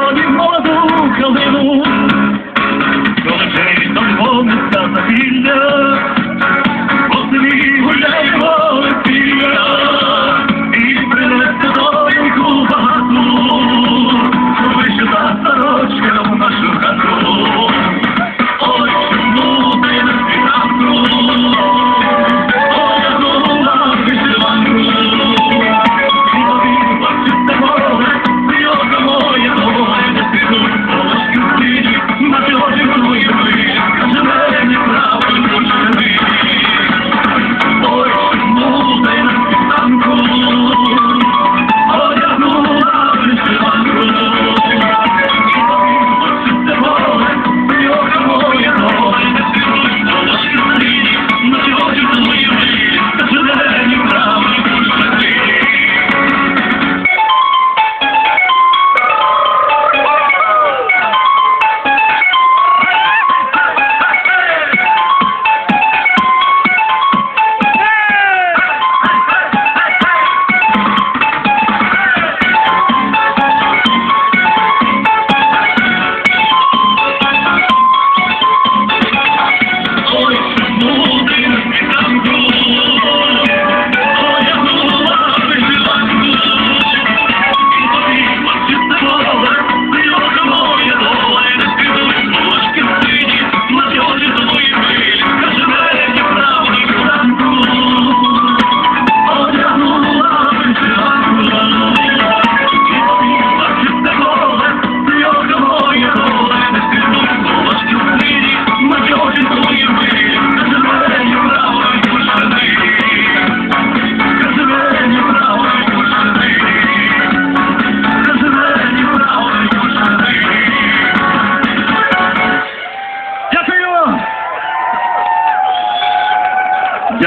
morning, morning.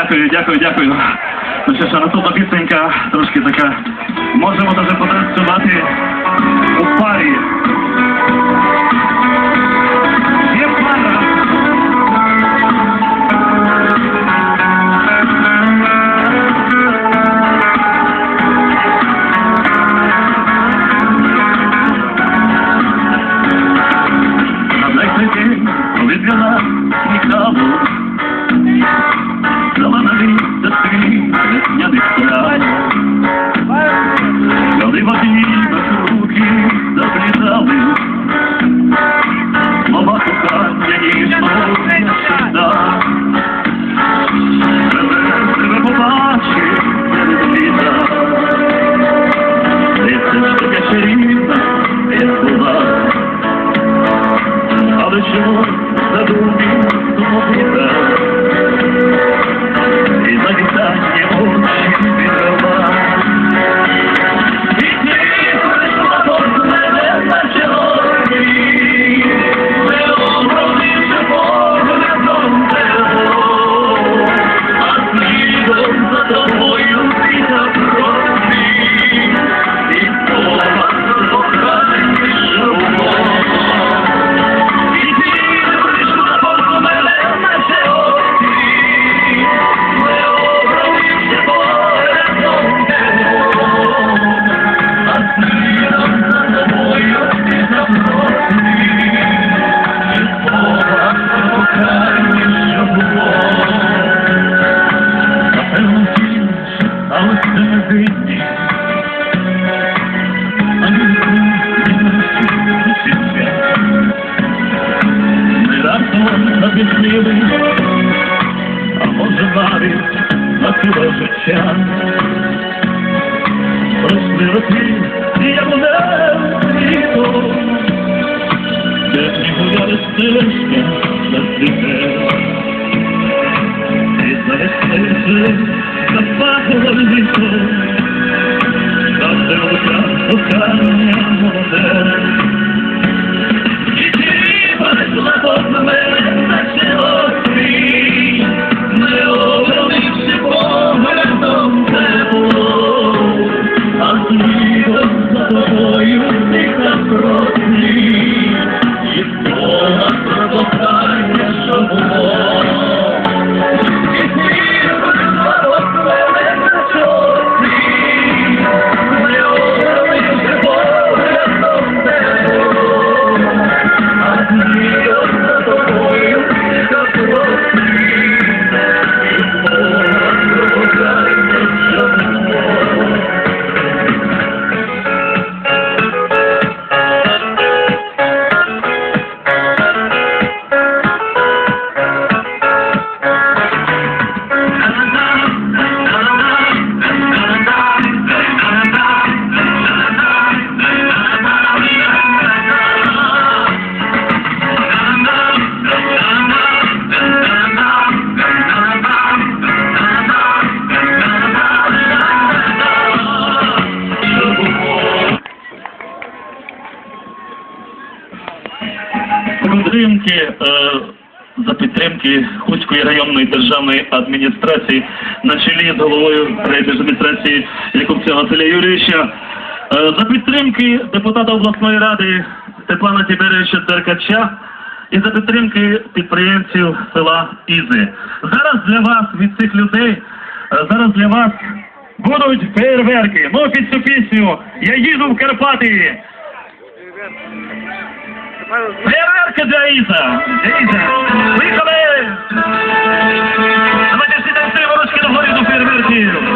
Дякую, дякую, дякую. Ну що ж, наступна пісенька трошки така. Можемо даже потанцювати у парі. життя, пройшли роки, і я мене світу, де ніхуя не стежка на світе, і завести вже запахло літо, там де рука, рука, підтримки, Хуцької районної державної адміністрації на чолі з головою райдержадміністрації Якубця Василя Юрійовича, е, за підтримки депутата обласної ради Степана Тіберевича Деркача і за підтримки підприємців села Ізи. Зараз для вас від цих людей, е, зараз для вас будуть фейерверки. Ну, під цю пісню я їду в Карпати. Фейерверки для Іза! Для Іза! Поїхали! Давайте всі танцюємо ручки до горі до фейерверків!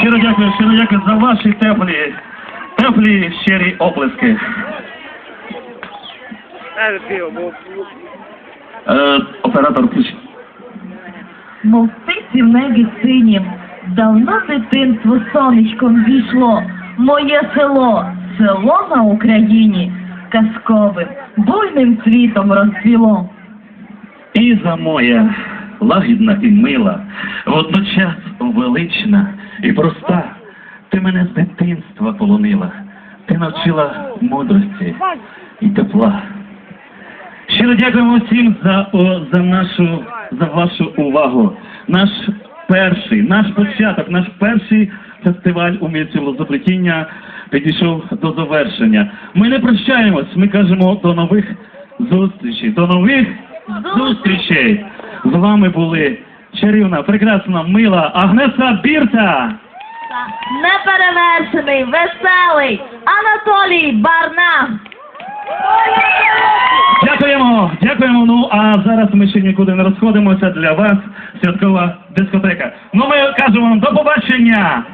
Щиро дякую, щиро дякую за ваші теплі, теплі щирі оплески. Е, оператор включить. Мов птиці в небі синім, давно дитинство сонечком зійшло, моє село, село на Україні, казковим, буйним цвітом розцвіло. Іза моя, лагідна і мила, водночас велична і проста. Ти мене з дитинства полонила, ти навчила мудрості і тепла. Щиро дякуємо всім за, о, за нашу за вашу увагу. Наш перший, наш початок, наш перший фестиваль умільців запретіння підійшов до завершення. Ми не прощаємось, ми кажемо до нових зустрічей, до нових зустрічей. З вами були чарівна, прекрасна, мила Агнеса Бірта. Неперевершений, веселий Анатолій Барна. Дякуємо, дякуємо. Ну а зараз ми ще нікуди не розходимося. Для вас святкова дискотека. Ну ми кажемо вам до побачення.